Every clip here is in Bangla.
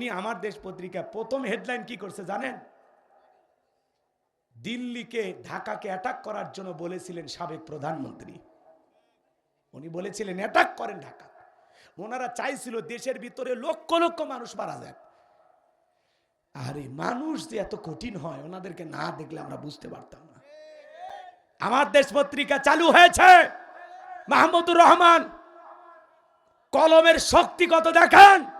উনি আমার দেশ পত্রিকা প্রথম হেডলাইন কি করছে জানেন? দিল্লিকে, ঢাকাকে অ্যাটাক করার জন্য বলেছিলেন সাবেক প্রধানমন্ত্রী। উনি বলেছিলেন অ্যাটাক করেন ঢাকা। ওনারা চাইছিল দেশের ভিতরে লক্ষ লক্ষ মানুষ মারা যাক। আরে মানুষ যে এত কঠিন হয়, ওনাদেরকে না দেখলে আমরা বুঝতে পারতাম না। আমার দেশ পত্রিকা চালু হয়েছে। মাহমুদুর রহমান, কলমের শক্তি কত দেখান?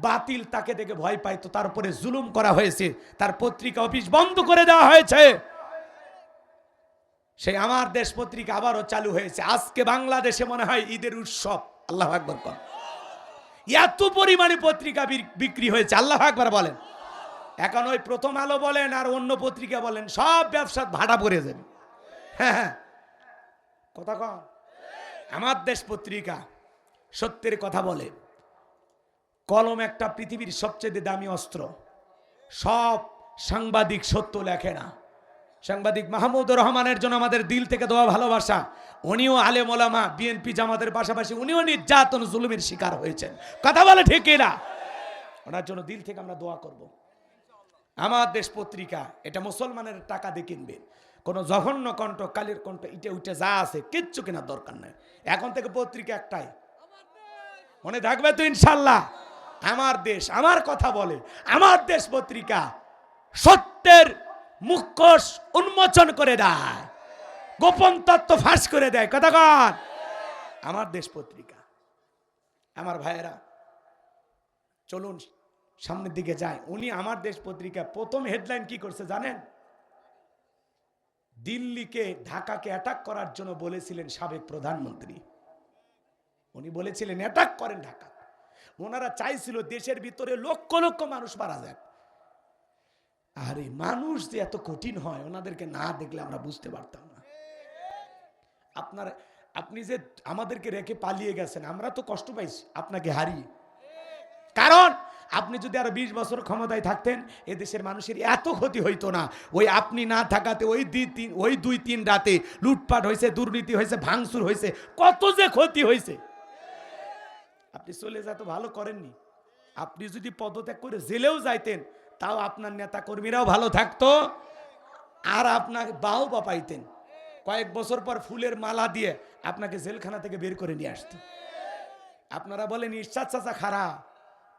বাতিল তাকে দেখে ভয় পাইতো তার উপরে জুলুম করা হয়েছে। তার পত্রিকা অফিস বন্ধ করে দেওয়া হয়েছে। সেই আমার দেশ পত্রিকা আবারও চালু হয়েছে। আজকে বাংলাদেশে মনে হয় ঈদের উৎসব। আল্লাহ আকবর কর এত পরিমাণে পত্রিকা বিক- বিক্রি হয়েছে। আল্লাহ আকবর বলেন। এখন ওই প্রথম আলো বলেন আর অন্য পত্রিকা বলেন, সব ব্যবসা ভাড়া পড়ে যাবে। হ্যাঁ হ্যাঁ। কথা কন। আমার দেশ পত্রিকা সত্যের কথা বলে। কলম একটা পৃথিবীর সবচেয়ে দামি অস্ত্র। সব সাংবাদিক সত্য লেখে না। সাংবাদিক মাহমুদুর রহমানের জন্য আমাদের দিল থেকে দেওয়া ভালোবাসা। উনিও আলেম ওলামা, বিএনপি জামাতের পাশাপাশি উনিও নির্যাতন, জুলুমের শিকার হয়েছেন। কথা বলে ঠিক না? ওনার জন্য দিল থেকে আমরা দোয়া করব। আমার দেশ পত্রিকা, এটা মুসলমানের টাকা দিয়ে কিনবে। কোনো জঘন্য কণ্ঠ, কালির কণ্ঠ, ইটে উঠে যা আছে, কিচ্ছু কেনার দরকার নাই। এখন থেকে পত্রিকা একটাই। মনে থাকবে তো ইনশাল্লাহ। আমার দেশ, আমার কথা বলে, আমার দেশ পত্রিকা সত্যের মুখোশ উন্মোচন করে দেয়, গোপন তত্ত্ব ফাঁস করে দেয়। কথা কন। আমার দেশ পত্রিকা। আমার ভাইয়েরা, চলুন সামনের দিকে যায় উনি আমার দেশ পত্রিকা প্রথম হেডলাইন কি করছে জানেন? দিল্লিকে, ঢাকাকে অ্যাটাক করার জন্য বলেছিলেন সাবেক প্রধানমন্ত্রী। উনি বলেছিলেন অ্যাটাক করেন ঢাকা ওনারা চাইছিল দেশের ভিতরে লক্ষ লক্ষ মানুষ মারা যাক। আরে মানুষ যে এত কঠিন হয়, ওনাদেরকে না দেখলে আমরা বুঝতে পারতাম না। আপনার, আপনি যে আমাদেরকে রেখে পালিয়ে গেছেন, আমরা তো কষ্ট পাইছি আপনাকে হারিয়ে। কারণ আপনি যদি আরও বিশ বছর ক্ষমতায় থাকতেন, এ দেশের মানুষের এত ক্ষতি হইতো না। ওই আপনি না থাকাতে ওই দুই তিন, ওই দুই তিন রাতে লুটপাট হয়েছে দুর্নীতি হয়েছে ভাঙচুর হয়েছে কত যে ক্ষতি হয়েছে আপনি চলে যা তো ভালো করেননি। আপনি যদি পদত্যাগ করে জেলেও যাইতেন, তাও আপনার নেতা কর্মীরাও ভালো থাকতো আর আপনাকে বাও বা পাইতেন। কয়েক বছর পর ফুলের মালা দিয়ে আপনাকে জেলখানা থেকে বের করে নিয়ে আসতো। আপনারা বলেন ঈশ্বর চাচা খারাপ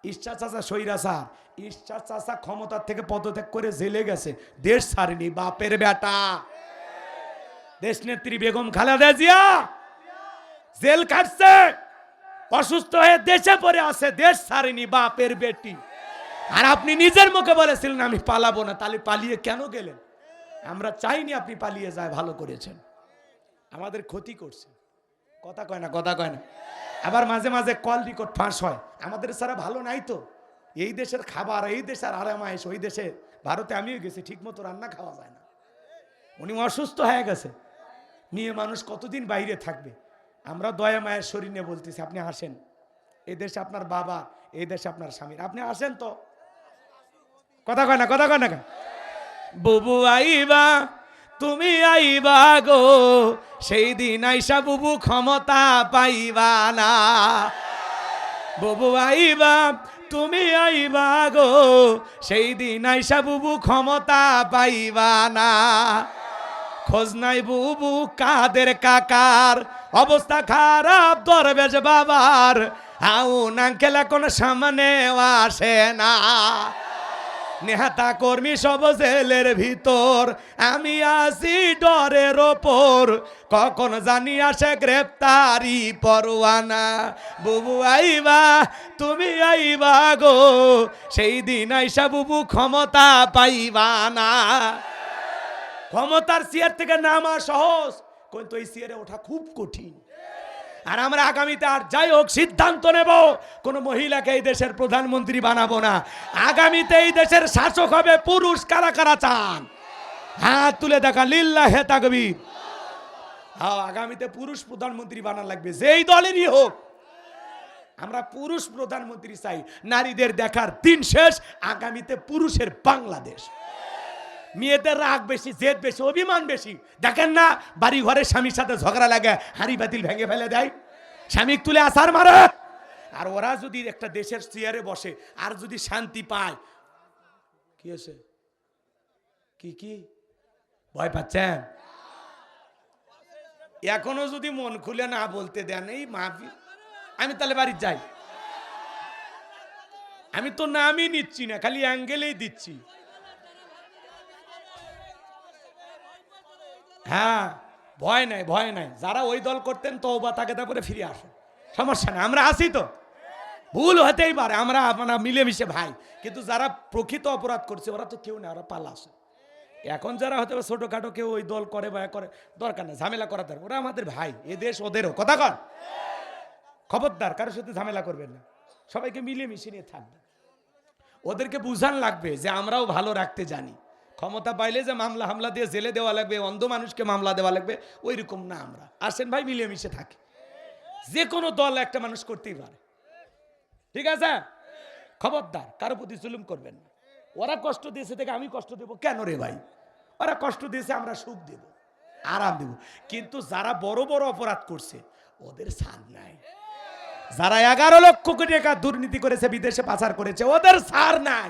ঈশ্বর চাচা সৈরাসা ঈশ্বর চাচা ক্ষমতার থেকে পদত্যাগ করে জেলে গেছে। দেশ ছাড়েনি, বাপের বেটা। দেশ নেত্রী বেগম খালেদা জিয়া, জেল কাটছে। অসুস্থ হয়ে দেশে পড়ে আছে, দেশ ছাড়েনি, বাপের বেটি। আর আপনি নিজের মুখে বলেছিলেন, আমি পালাবো না। তাহলে পালিয়ে কেন গেলেন? আমরা চাইনি আপনি পালিয়ে যায়, ভালো করেছেন। আমাদের ক্ষতি করছে কথা কয় না, কথা কয় না। আবার মাঝে মাঝে কল রেকর্ড ফাঁস হয়। আমাদের সারা ভালো নাই তো। এই দেশের খাবার, এই দেশের আরামায়েশ, ওই দেশে ভারতে আমিও গেছি ঠিক মতো রান্না খাওয়া যায় না। উনি অসুস্থ হয়ে গেছে। মেয়ে মানুষ কতদিন বাইরে থাকবে? আমরা দয়া মায়ের শরীর বলতেছি, আপনি আসেন। এই দেশে আপনার বাবা এই দেশে আপনার স্বামীর আপনি আসেন তো। কথা কয় না, কথা কয় না? বুবু আইবা, তুমি আইবা গো, সেই দিন আইসা বুবু ক্ষমতা পাইবা না। বুবু আইবা, তুমি আইবা গো, সেই দিন আইসা বুবু ক্ষমতা পাইবা না। খোঁজ নাই বুবু কাদের কাকার। অবস্থা খারাপ, দরবেশ বাবার। আউন আঙ্কেল এখন সামনে আসে না। নেহাতা কর্মী সব জেলের ভিতর। আমি আসি ডরের ওপর। কখন জানি আসে গ্রেপ্তারি পরোয়ানা। বুবু আইবা, তুমি আইবা গো। সেই দিন আইসা বুবু ক্ষমতা পাইবা না। ক্ষমতার চেয়ার থেকে নামা সহজ, কিন্তু এই চেয়ারে ওঠা খুব কঠিন। আর আমরা আগামীতে আর যাই হোক, সিদ্ধান্ত নেব, কোন মহিলাকে এই দেশের প্রধানমন্ত্রী বানাবো না। আগামীতে এই দেশের শাসক হবে পুরুষ, কারা কারা চান? হাত তুলে দেখা, লিল্লা হে তাকবীর। হ্যাঁ আগামীতে পুরুষ প্রধানমন্ত্রী বানান লাগবে, যেই দলেরই হোক। আমরা পুরুষ প্রধানমন্ত্রী চাই, নারীদের দেখার দিন শেষ, আগামীতে পুরুষের বাংলাদেশ। মেয়েদের রাগ বেশি, জেদ বেশি, অভিমান বেশি। দেখেন না বাড়ি ঘরে স্বামীর সাথে ঝগড়া লাগে, হাঁড়ি বাতিল ভেঙে ফেলে দেয়। স্বামী তুলে আসার মারে। আর ওরা যদি একটা দেশের চেয়ারে বসে, আর যদি শান্তি পায়, কি হয়েছে? কি কি? ভয় পাচ্ছেন? এখনও যদি মন খুলে না বলতে দেন, এই মাফি, আমি তাহলে বাড়ি যাই। আমি তো নামই নিচ্ছি না, খালি অ্যাঙ্গেলেই দিচ্ছি। হ্যাঁ ভয় নাই ভয় নাই। যারা ওই দল করতেন তো বা তাকে তারপরে ফিরে আসো সমস্যা নেই, আমরা আসি তো। ভুল হতেই পারে, আমরা আমরা মিলেমিশে ভাই। কিন্তু যারা প্রকৃত অপরাধ করছে, ওরা তো কেউ না ওরা পালা আসে। এখন যারা হয়তো ছোটোখাটো কেউ ওই দল করে বা করে, দরকার নেই, ঝামেলা করা দরকার ওরা আমাদের ভাই, এ দেশ ওদেরও। কথা কর খবরদার, কারোর সাথে ঝামেলা করবেন না। সবাইকে মিলেমিশে নিয়ে থাকবে ওদেরকে বুঝান লাগবে যে আমরাও ভালো রাখতে জানি। ক্ষমতা পাইলে যে মামলা হামলা দিয়ে জেলে দেওয়া লাগবে, অন্ধ মানুষকে মামলা দেওয়া লাগবে ওই রকম না আমরা। আসেন ভাই, মিলেমিশে থাকি। যে কোনো দল একটা মানুষ করতেই পারে। ঠিক আছে? খবরদার, কারও প্রতি জুলুম করবেন না। ওরা কষ্ট দিয়েছে থেকে আমি কষ্ট দেব। কেন রে ভাই? ওরা কষ্ট দিয়েছে, আমরা সুখ দেব, আরাম দেব। কিন্তু যারা বড় বড় অপরাধ করছে, ওদের ছাড় নাই। যারা এগারো লক্ষ কোটি টাকা দুর্নীতি করেছে, বিদেশে পাচার করেছে, ওদের ছাড় নাই।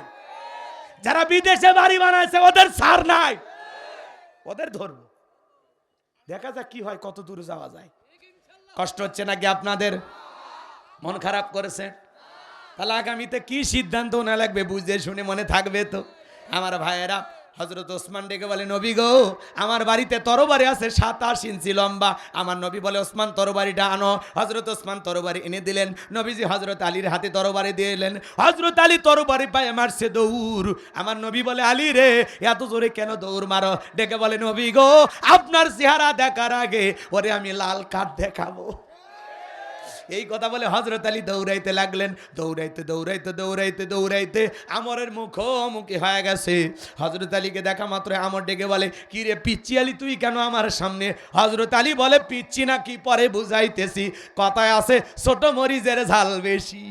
যারা বিদেশে বাড়ি বানাইছে, ওদের সার নাই। ওদের ধরবো। দেখা যাক কি হয়, কত দূরে যাওয়া যায়। কষ্ট হচ্ছে নাকি আপনাদের? মন খারাপ করেছে? তাহলে আগামীতে কি সিদ্ধান্ত না লাগবে? বুঝে শুনে মনে থাকবে তো। আমার ভাইয়েরা হজরত ওসমান ডেকে বলে, নবী গো, আমার বাড়িতে তরবারি আছে সাতাশ ইঞ্চি লম্বা। আমার নবী বলে, ওসমান, তরবারিটা আনো। হজরত ওসমান তরবারি এনে দিলেন। নবীজি হজরত আলীর হাতে তরবারি দিলেন হজরত আলী তরবারি পায়ে মারছে দৌড়। আমার নবী বলে, আলী রে, এত জোরে কেন দৌড় মারো? ডেকে বলে, নবী গো, আপনার চেহারা দেখার আগে ওরে আমি লাল কাঠ দেখাবো। এই কথা বলে হজরত আলী দৌড়াইতে লাগলেন। দৌড়াইতে দৌড়াইতে দৌড়াইতে দৌড়াইতে আমরের মুখোমুখি হয়ে গেছে। হজরত আলীকে দেখা মাত্র আমর ডেকে বলে, কি রে পিচ্ছি আলী, তুই কেন আমার সামনে? হজরত আলী বলে, পিচ্ছি না, কি পরে বুঝাইতেছি? কথায় আছে, ছোট মরিচের ঝাল বেশি।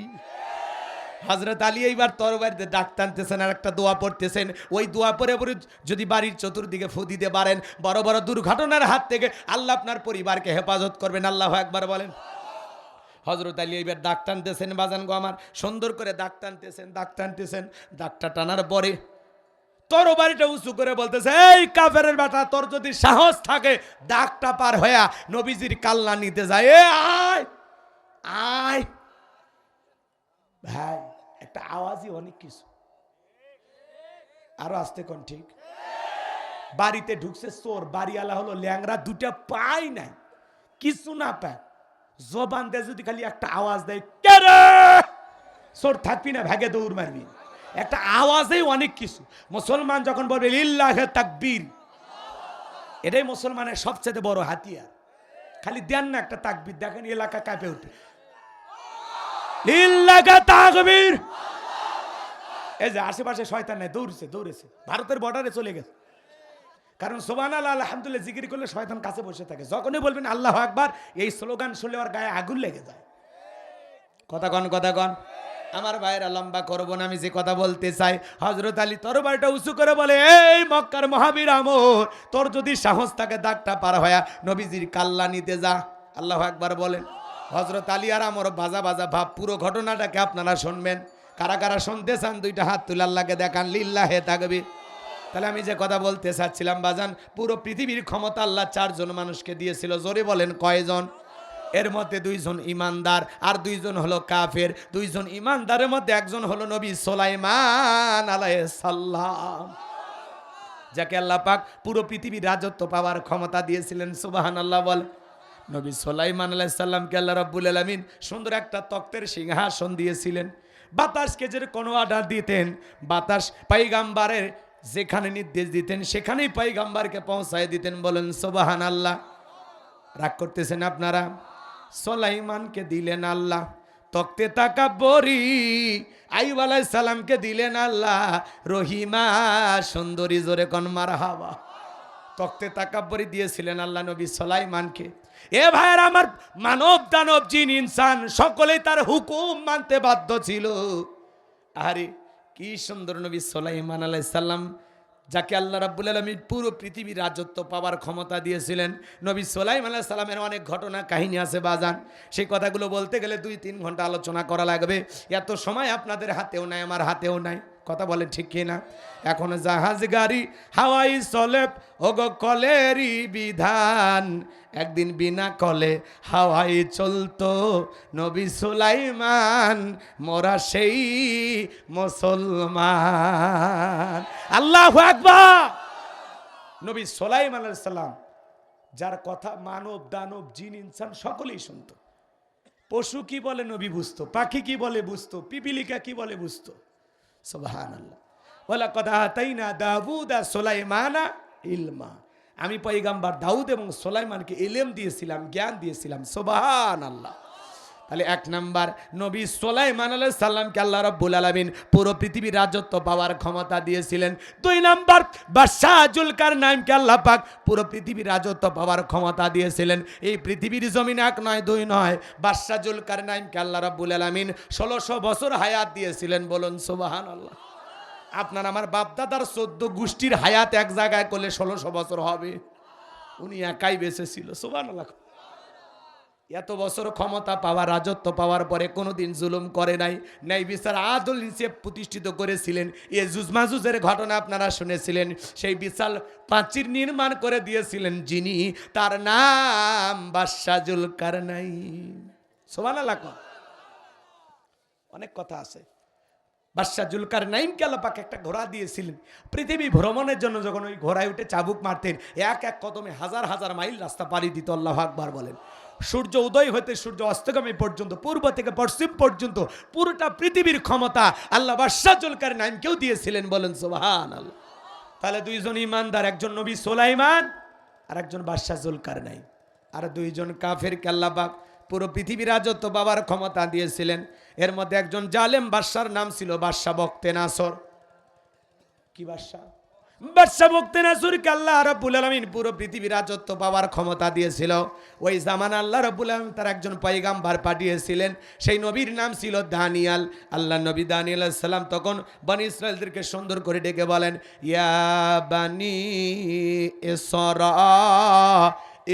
হজরত আলী এইবার তরবারিতে ডাক টানতেছেন আর একটা দোয়া পড়তেছেন। ওই দোয়া পরে পরে যদি বাড়ির চতুর্দিকে ফু দিতে পারেন, বড় বড় দুর্ঘটনার হাত থেকে আল্লাহ আপনার পরিবারকে হেফাজত করবেন। আল্লাহ একবার বলেন। হজরত আলী এবার দাগ টানতেছেন, বাজান গো আমার। সুন্দর করে দাগ টানতেছেন দাগ টানতেছেন, দাগটা টানার পরে তরবারিটা উঁচু করে বলতেছে, এই কাফেরের বেটা, তোর যদি সাহস থাকে, দাগটা পার হইয়া নবীজির কাল্লা নিতে যায় এ, আয় আয়। ভাই, একটা আওয়াজই অনেক কিছু। আরও আসতে কোন ঠিক? বাড়িতে ঢুকছে চোর, বাড়িওয়ালা হলো ল্যাংরা দুটা পাই নাই, কিছু না পায়। জবান দেয় যদি খালি একটা আওয়াজ দেয়, কে রে? থাকবি না, ভাগে দৌড় মারবি। একটা আওয়াজেই অনেক কিছু। মুসলমান যখন বলবে, লিল্লাহে তাকবীর, এটাই মুসলমানের সবচেয়ে বড় হাতিয়ার। খালি দেন না একটা তাকবীর, দেখেন এলাকা কাঁপে উঠে। লিল্লাহে তাকবীর, এই যে আশেপাশে শয়তান নাই, দৌড়ছে, দৌড়েছে। ভারতের বর্ডারে চলে গেছে। কারণ সোবান আল্লাহ আলহামদুলিল্লাহ, জিকির করলে শয়তান কাছে বসে থাকে। যখনই বলবেন আল্লাহ আকবার, এই স্লোগান শুনলে ওর গায়ে আগুন লেগে যায়। কথা কন কথা কন। আমার ভাইয়েরা, লম্বা করব না, আমি যে কথা বলতে চাই। হজরত আলী তরবারটা উঁচু করে বলে, এই মক্কার মহাবীর আমর, তোর যদি সাহস থাকে দাগটা পার হয়া নবীজির কাল্লা নিতে যা। আল্লাহ একবার বলেন। হজরত আলী আর আমর বাজা বাজা ভাব, পুরো ঘটনাটাকে আপনারা শুনবেন। কারা কারা শুনতে চান, দুইটা হাত তুলে আল্লাহকে দেখান। লিল্লাহে থাকবে তাহলে আমি যে কথা বলতে চাচ্ছিলাম, বাজান, পুরো পৃথিবীর ক্ষমতা আল্লাহ চারজন মানুষকে দিয়েছিল। জোরে বলেন, কয়জন? এর মধ্যে দুইজন ইমানদার আর দুইজন হলো কাফের। দুইজন ইমানদারের মধ্যে একজন হলো নবী সোলাইমান আলাইসাল্লাম যাকে আল্লাহ পাক পুরো পৃথিবীর রাজত্ব পাওয়ার ক্ষমতা দিয়েছিলেন সুবাহান আল্লাহ বল নবী সোলাইমান আলাইসাল্লামকে আল্লাহ রব্বুল আলমিন সুন্দর একটা তক্তের সিংহাসন দিয়েছিলেন। বাতাসকে যে কোনো অর্ডার দিতেন, বাতাস পাইগাম্বারের যেখানে নির্দেশ দিতেন, সেখানেই পাইগাম্বারকে পৌঁছায় দিতেন। বলেন সোবাহান আল্লাহ রাগ করতেছেন আপনারা? সোলাইমানকে দিলেন আল্লাহ। তক্তে তাকা বরি আইব আলাই সালামকে দিলেন আল্লাহ। রহিমা, সুন্দরী, জোরে কন মার হাওয়া তক্তে তাকাব্বরি দিয়েছিলেন আল্লাহ নবী সোলাইমানকে। এ ভাইয়ের, আমার মানব দানব জিন, ইনসান, সকলেই তার হুকুম মানতে বাধ্য ছিল। আরে কি সুন্দর নবী সোলাইমান আলাইসাল্লাম যাকে আল্লাহ রাব্বুল আলমী পুরো পৃথিবীর রাজত্ব পাওয়ার ক্ষমতা দিয়েছিলেন। নবী সোলাইম আল্লাহ সালামের অনেক ঘটনা, কাহিনী আছে বাজান। সেই কথাগুলো বলতে গেলে দুই তিন ঘণ্টা আলোচনা করা লাগবে। এত সময় আপনাদের হাতেও নাই, আমার হাতেও নাই। কথা বলে ঠিক কিনা? এখন জাহাজ গাড়ি হাওয়াই চলে, ওগো কলেরই বিধান। একদিন বিনা কলে হাওয়াই চলতো নবী সুলাইমান, মোরা সেই মুসলমান। আল্লাহ আকবার! নবী সোলাইমান সালাম, যার কথা মানব, দানব, জিন, ইনসান সকলেই শুনতো। পশু কি বলে নবী বুঝতো, পাখি কি বলে বুঝতো, পিপিলিকা কি বলে বুঝতো? আল্লাহ বলা কথা তাই না সোলাইমানা ইলমা। আমি পাইগাম্বার দাউদ এবং সোলাইমানকে এলেম দিয়েছিলাম, জ্ঞান দিয়েছিলাম সোবাহান আল্লাহ তাহলে এক নাম্বার, নবী সোলাইমান আলাহ সাল্লামকে আল্লাহ রব্বুল আলমিন পুরো পৃথিবীর রাজত্ব পাওয়ার ক্ষমতা দিয়েছিলেন। দুই নাম্বার, বাদশাহ জুলকার নাইমকে আল্লাহ পাক পুরো পৃথিবীর রাজত্ব পাওয়ার ক্ষমতা দিয়েছিলেন। এই পৃথিবীর জমিন এক নয়, দুই নয়। বাদশাহ জুলকার নাইমকে আল্লাহ রব্বুল আলমিন ষোলোশো বছর হায়াত দিয়েছিলেন বলুন সোবাহান আল্লাহ আপনার আমার বাপদাদার চোদ্দ গোষ্ঠীর হায়াত এক জায়গায় করলে ষোলোশো বছর হবে। উনি একাই বেঁচে ছিল সোবান আল্লাহ এত বছর ক্ষমতা পাওয়া, রাজত্ব পাওয়ার পরে কোনোদিন জুলুম করে নাই। ন্যায় বিচার আদল হিসেব প্রতিষ্ঠিত করেছিলেন। এ জুজমাজুজের ঘটনা আপনারা শুনেছিলেন। সেই বিশাল প্রাচীর নির্মাণ করে দিয়েছিলেন যিনি। তার নাম বাদশাজুল কারনাই সোমান অনেক কথা আছে। বাদশাহ জুলকার নাইমকে আল্লাপাক একটা ঘোড়া দিয়েছিলেন। পৃথিবী ভ্রমণের জন্য যখন ওই ঘোড়ায় উঠে চাবুক মারতেন, এক এক কদমে হাজার হাজার মাইল রাস্তা পাড়ি দিত, আল্লাহ আকবার বলেন। সূর্য উদয় হতে সূর্য অস্তগামী পর্যন্ত, পূর্ব থেকে পশ্চিম পর্যন্ত, পুরোটা পৃথিবীর ক্ষমতা আল্লাহ বাদশাহ জুলকার নাইমকেও দিয়েছিলেন বলেন সোহান আল্লাহ তাহলে দুইজন ইমানদার একজন নবী সোলাইমান আর একজন বাদশাহ জুলকার নাইম আর দুইজন কাফের কাল্লাবাক পুরো পৃথিবী রাজত্ব বাবার ক্ষমতা দিয়েছিলেন। এর মধ্যে একজন জালেম বাদশার নাম ছিল বাদশাহ বক্তে নাসর কি বাদশাহ? বাদশাহ বক্তে নাসরকে আল্লাহ রাব্বুল আলামিন পুরো পৃথিবী রাজত্ব পাওয়ার ক্ষমতা দিয়েছিল। ওই জামান আল্লাহ রাব্বুল আলামিন তার একজন পয়গাম্বার পাঠিয়েছিলেন। সেই নবীর নাম ছিল দানিয়াল। আল্লাহ নবী দানিয়াল সালাম তখন বনি ইসরায়েলদেরকে সুন্দর করে ডেকে বলেন, ইয়া বানি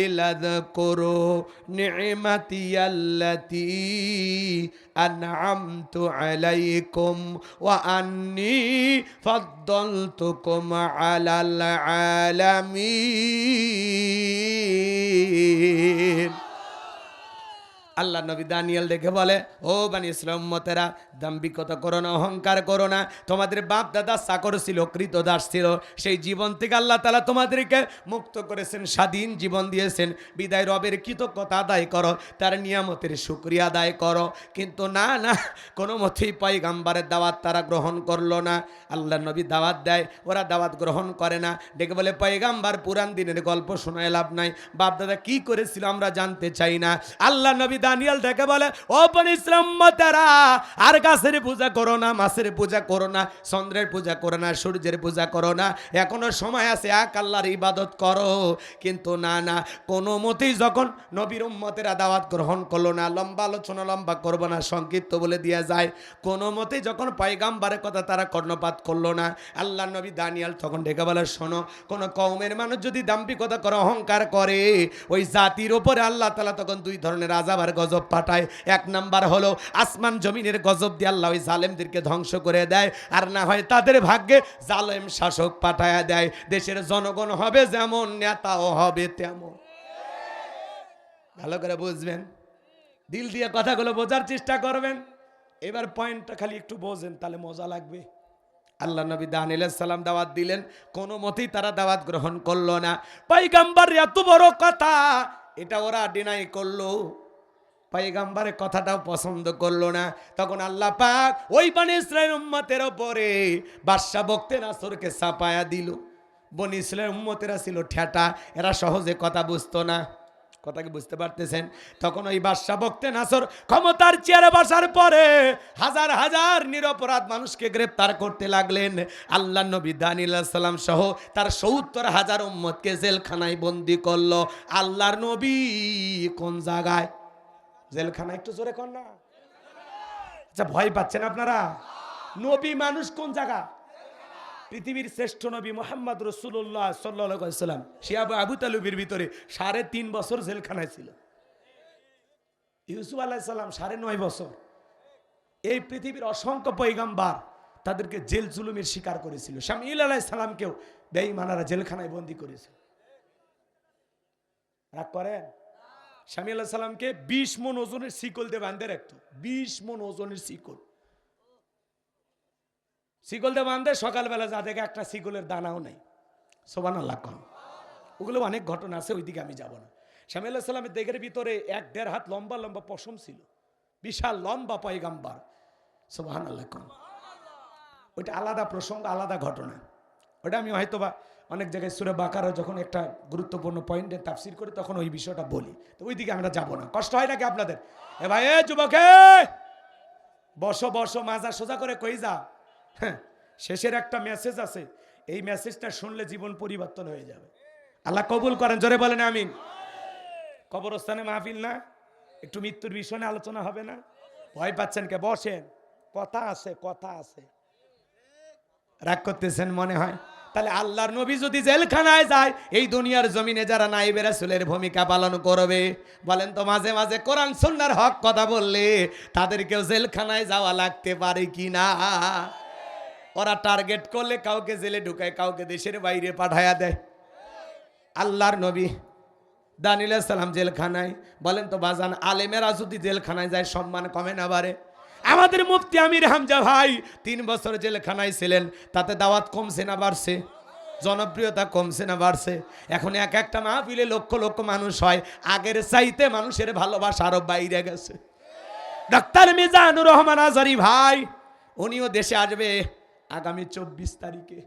ইলাদ করো নেমাতি আল্লাতি আনআমতু আলাইকুম ওয়া আন্নি ফাদ্দালতুকুম আলাল আলামিন। আল্লাহ নবী দানিয়াল দেখে বলে, ও বানি ইসলাম মতেরা দাম্বিকতা করো না, অহংকার করো না। তোমাদের বাপ দাদা চাকর ছিল কৃত দাস ছিল। সেই জীবন থেকে আল্লাহ তালা তোমাদেরকে মুক্ত করেছেন, স্বাধীন জীবন দিয়েছেন। বিদায় রবের কৃতজ্ঞতা আদায় করো, তার নিয়ামতের শুক্রিয়া আদায় করো। কিন্তু না না, কোনো মতেই পয়গাম্বারের দাওয়াত তারা গ্রহণ করল না। আল্লাহ নবী দাওয়াত দেয়, ওরা দাওয়াত গ্রহণ করে না। ডেকে বলে, পয়গাম্বার পুরান দিনের গল্প শোনায় লাভ নাই। বাপ দাদা কি করেছিল আমরা জানতে চাই না। আল্লাহ নবী দানিয়াল ডেকে বলে, ও ইসলাম তারা আর গাছের পূজা করো না, মাছের পূজা করো না, চন্দ্রের পূজা করো না, সূর্যের পূজা করো না। এখনও সময় আছে, এক আল্লাহর ইবাদত করো। কিন্তু না না, কোনো মতেই যখন নবীর উম্মতেরা দাওয়াত গ্রহণ করল না, লম্বা আলোচনা লম্বা করব না, সংক্ষিপ্ত বলে দেওয়া যায়। কোনো মতেই যখন পয়গাম্বারের কথা তারা কর্ণপাত করল না আল্লাহ নবী দানিয়াল তখন ডেকে বলে, শোনো, কোনো কৌমের মানুষ যদি দাম্পিকতা করে, অহংকার করে, ওই জাতির ওপরে আল্লাহ তালা তখন দুই ধরনের আজাবার গজব পাঠায়। এক নাম্বার হলো, আসমান জমিনের গজব দিয়ে আল্লাহ ওই জালেমদেরকে ধ্বংস করে দেয়। আর না হয় তাদের ভাগ্যে জালেম শাসক পাঠায়া দেয়। দেশের জনগণ হবে যেমন, নেতাও হবে তেমন। ভালো করে বুঝবেন? দিল দিয়ে কথাগুলো বোঝার চেষ্টা করবেন। এবার পয়েন্টটা খালি একটু বোঝেন, তাহলে মজা লাগবে। আল্লাহ নবী দানিল সালাম দাওয়াত দিলেন। কোনো মতেই তারা দাওয়াত গ্রহণ করল না। পাইগাম্বার এত বড় কথা, এটা ওরা ডিনাই করল। পাইগাম্বারের কথাটাও পছন্দ করল না। তখন আল্লাহ পাক ওই বানি উম্মতের ওপরে বাদশা বক্তে নাসরকে চাপায়া দিল। বনি ইসরায়েল উম্মতেরা ছিল ঠেটা, এরা সহজে কথা বুঝতো না। কথা কি বুঝতে পারতেছেন? তখন ওই বাদশা বক্তে নাসর ক্ষমতার চেয়ারে বসার পরে হাজার হাজার নিরপরাধ মানুষকে গ্রেপ্তার করতে লাগলেন। আল্লাহ নবী দানিল্লাহ সাল্লাম সহ তার সত্তর হাজার উম্মতকে জেলখানায় বন্দি করল। আল্লাহর নবী কোন জায়গায়? জেলখানা একটু জোরে কর না। আচ্ছা ভয় পাচ্ছেন আপনারা? নবী মানুষ কোন জায়গা? পৃথিবীর শ্রেষ্ঠ নবী মোহাম্মদ রসুল্লাহ সাল্লাম সে আবু তালুবির ভিতরে সাড়ে তিন বছর জেলখানায় ছিল। ইউসুফ আলাহিসাল্লাম সাড়ে নয় বছর। এই পৃথিবীর অসংখ্য পৈগাম্বার তাদেরকে জেল জুলুমের শিকার করেছিল। শামিল আলাইসাল্লামকেও বেঈমানারা জেলখানায় বন্দি করেছে রাগ করেন? স্বামী আল্লাহ সাল্লামকে বিশ মন ওজনের শিকল দিয়ে বাঁধে রাখতো। বিশ মন ওজনের শিকল। শিকল দিয়ে বাঁধে, সকালবেলা যা দেখে একটা শিকলের দানাও নেই। সোবান আল্লাহ কন। ওগুলো অনেক ঘটনা আছে, ওইদিকে আমি যাব না। স্বামী আল্লাহ সাল্লামের দেহের ভিতরে এক দেড় হাত লম্বা লম্বা পশম ছিল। বিশাল লম্বা পয়গাম্বার। সোবাহান আল্লাহ কন। ওইটা আলাদা প্রসঙ্গ, আলাদা ঘটনা। ওটা আমি হয়তোবা অনেক জায়গায় সুরে বাকারও যখন একটা গুরুত্বপূর্ণ পয়েন্টে তাফসির করি, তখন ওই বিষয়টা বলি। তো ওই দিকে আমরা যাব না। কষ্ট হয় নাকি আপনাদের? এ ভাই, এ যুবকে! বসো বসো, মাজা সোজা করে কই যা? হ্যাঁ শেষের একটা মেসেজ আছে। এই মেসেজটা শুনলে জীবন পরিবর্তন হয়ে যাবে। আল্লাহ কবুল করেন, জোরে বলেন, আমিন। কবরস্থানে মাহফিল না? একটু মৃত্যুর বিষয় আলোচনা হবে না? ভয় পাচ্ছেন কে? বসেন। কথা আছে কথা আছে। রাগ করতেছেন মনে হয়? তাহলে আল্লাহর নবী যদি জেলখানায় যায়, এই দুনিয়ার জমিনে যারা নাইবে রাসূলের ভূমিকা পালন করবে, বলেন তো মাঝে মাঝে কোরআন সুন্নাহর হক কথা বললে তাদেরকেও জেলখানায় যাওয়া লাগতে পারে কি না ওরা টার্গেট করলে কাউকে জেলে ঢুকায়, কাউকে দেশের বাইরে পাঠায়া দেয়। আল্লাহর নবী দানিল সালাম জেলখানায়, বলেন তো বাজান, আলেমেরা যদি জেলখানায় যায়, সম্মান কমে না বাড়ে। আমাদের মুফতি আমির হামজা ভাই তিন বছর জেলখানায় ছিলেন, তাতে দাওয়াত কমছে না বাড়ছে, জনপ্রিয়তা কমছে না বাড়ছে। এখন এক একটা মাহফিলে লক্ষ লক্ষ মানুষ হয়, আগের চাইতে মানুষের ভালোবাসা আরও বাইরে গেছে। ডাক্তার মিজানুর রহমান আজারি ভাই, উনিও দেশে আসবে আগামী চব্বিশ তারিখে।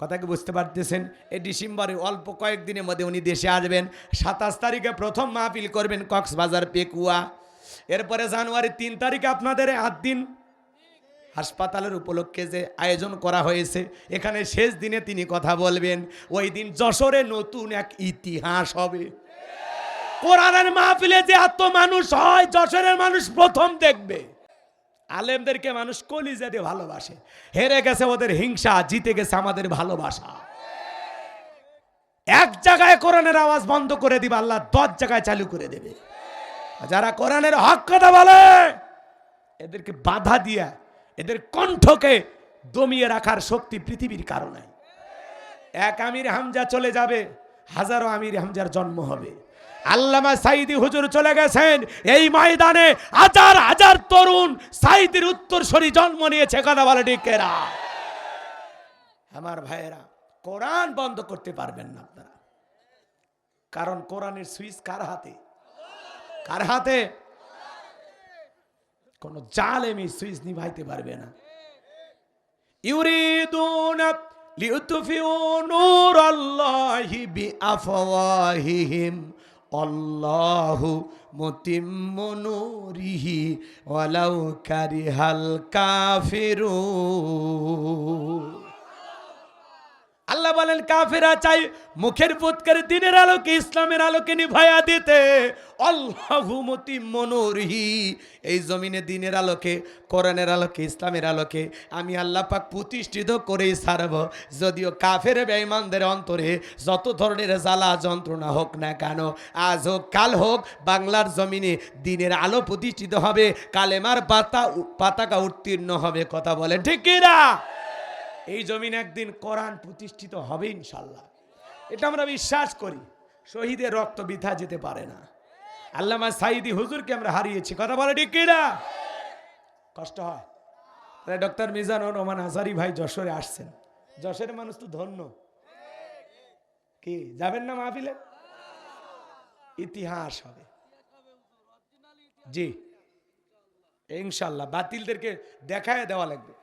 কথা কি বুঝতে পারতেছেন? এই ডিসেম্বরে অল্প কয়েকদিনের মধ্যে উনি দেশে আসবেন। সাতাশ তারিখে প্রথম মাহফিল করবেন কক্সবাজার, পেকুয়া। এরপরে জানুয়ারি তিন তারিখে আপনাদের আট দিন হাসপাতালের উপলক্ষে যে আয়োজন করা হয়েছে, এখানে শেষ দিনে তিনি কথা বলবেন, ওই দিন যশোরে নতুন এক ইতিহাস হবে। কোরআনের মাহফিলে যে এত মানুষ হয়, যশোরের মানুষ প্রথম দেখবে। আলেমদেরকে মানুষ কলিজা দিয়ে ভালোবাসে। হেরে গেছে ওদের হিংসা, জিতে গেছে আমাদের ভালোবাসা। এক জায়গায় কোরআনের আওয়াজ বন্ধ করে দিবে, আল্লাহ দশ জায়গায় চালু করে দেবে। যারা কোরআনের হক কথা বলে, এদেরকে বাধা দিয়া, এদের কণ্ঠকে দমিয়ে রাখার শক্তি পৃথিবীর কারণে। এক আমির হামজা চলে যাবে, হাজারো আমির হামজার জন্ম হবে। আল্লামা সাইদি হুজুর চলে গেছেন, এই ময়দানে হাজার হাজার তরুণ সাইদির উত্তরসরি জন্ম নিয়েছে, কথা বলে ডিকেরা আমার ভাইয়েরা, কোরআন বন্ধ করতে পারবেন না আপনারা। কারণ কোরআনের সুইচ কার হাতে? কার হাতে? কোন জালেমি সুইচ নিভাইতে পারবে না। ইউরিদুনা লিউতফিউ নূরাল্লাহি বিআফওয়াহিহিম, আল্লাহু মুতিম্মু নূরিহি, ওয়ালাউ কারিহাল কাফিরুন। আল্লাহ বলেন, কাফেরা চাই মুখের পুৎকার দিনের আলোকে, ইসলামের আলোকে নিভায়া দিতে। অল্লাহুমতি মনোরহি এই জমিনে দিনের আলোকে, কোরআনের আলোকে, ইসলামের আলোকে আমি আল্লাহ পাক প্রতিষ্ঠিত করেই ছাড়ব। যদিও কাফের বেঈমানদের অন্তরে যত ধরনের জ্বালা যন্ত্রণা হোক না কেন, আজ হোক, কাল হোক, বাংলার জমিনে দিনের আলো প্রতিষ্ঠিত হবে, কালেমার পাতা পাতাকা উত্তীর্ণ হবে, কথা বলে ঠিক কিনা? এই জমিন একদিন কোরআন প্রতিষ্ঠিত হবে ইনশাল্লাহ এটা আমরা বিশ্বাস করি, শহীদের রক্ত বৃথা যেতে পারে না। আল্লামা সাইদি হুজুরকে আমরা হারিয়েছি, কথা বলে ঠিক কিনা? কষ্ট হয়। তাহলে ডক্টর মিজানুর রহমান হাজারি ভাই যশোরে আসছেন। যশোরের মানুষ তো ধন্য। কি, যাবেন না মাহফিলে? ইতিহাস হবে। জি। ইনশাল্লাহ বাতিলদেরকে দেখায় দেওয়া লাগবে।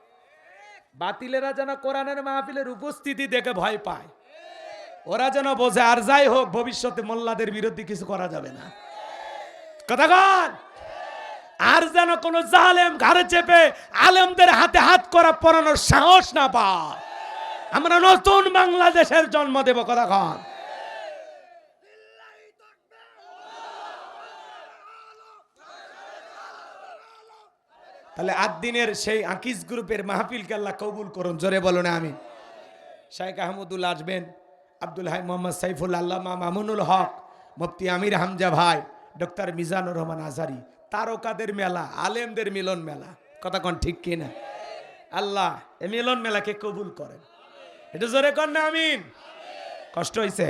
বাতিলেরা যেন কোরআনের মাহফিলের উপস্থিতি দেখে ভয় পায়। ওরা যেন বোঝে, আর যাই হোক, ভবিষ্যতে মোল্লাদের বিরুদ্ধে কিছু করা যাবে না। কথা কন? আর যেন কোন জালেম ঘাড়ে চেপে আলেমদের হাতে হাত করা পড়ানোর সাহস না পায়। আমরা নতুন বাংলাদেশের জন্ম দেব, কথা কন? তাহলে আট দিনের সেই আকিস গ্রুপের মাহফিলকে আল্লাহ কবুল করুন। জোরে বলো না আমি শাইখ আহমদুল আসবেন। আব্দুল হাই মোহাম্মদ সাইফুল আল্লামা মামুনুল হক, মুফতি আমির হামজা ভাই, ডক্টর মিজানুর রহমান আজারি, তারকাদের মেলা, আলেমদের মিলন মেলা। কথা কোন ঠিক কিনা আল্লাহ, এ মিলন মেলাকে কবুল করেন। এটা জোরে কর না, আমিন। কষ্ট হয়েছে